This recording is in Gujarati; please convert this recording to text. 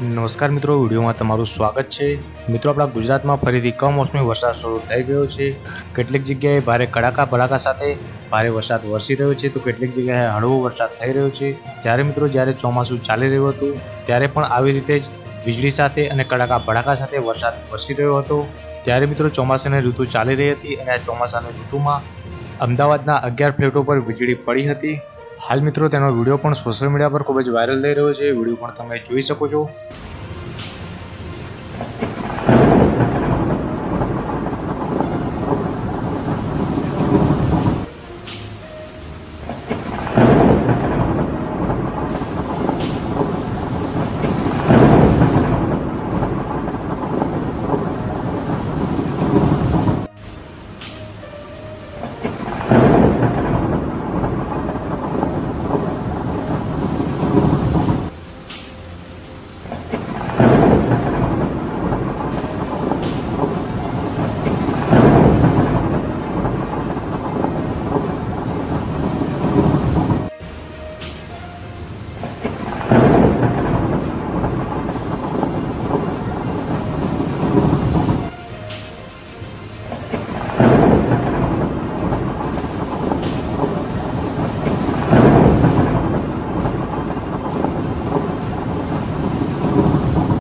નમસ્કાર મિત્રો, વિડીયોમાં તમારું સ્વાગત છે. મિત્રો, આપણા ગુજરાતમાં ફરીથી કમોસમી વરસાદ શરૂ થઈ ગયો છે. કેટલીક જગ્યાએ ભારે કડાકા ભડાકા સાથે ભારે વરસાદ વરસી રહ્યો છે. તો કેટલીક જગ્યાએ હળવો વરસાદ થઈ રહ્યો છે. ત્યારે મિત્રો, જ્યારે ચોમાસું ચાલી રહ્યું હતું, ત્યારે પણ આવી રીતે જ વીજળી સાથે અને કડાકા ભડાકા સાથે વરસાદ વરસી રહ્યો હતો. ત્યારે મિત્રો, ચોમાસાની ઋતુ ચાલી રહી હતી અને આ ચોમાસાની ઋતુમાં અમદાવાદના અગિયાર ફ્લેટો પર વીજળી પડી હતી. હાલ મિત્રો, તેનો વીડિયો પણ સોશિયલ મીડિયા પર ખૂબ જ વાયરલ થઈ રહ્યો છે. વીડિયો પણ તમે જોઈ શકો છો.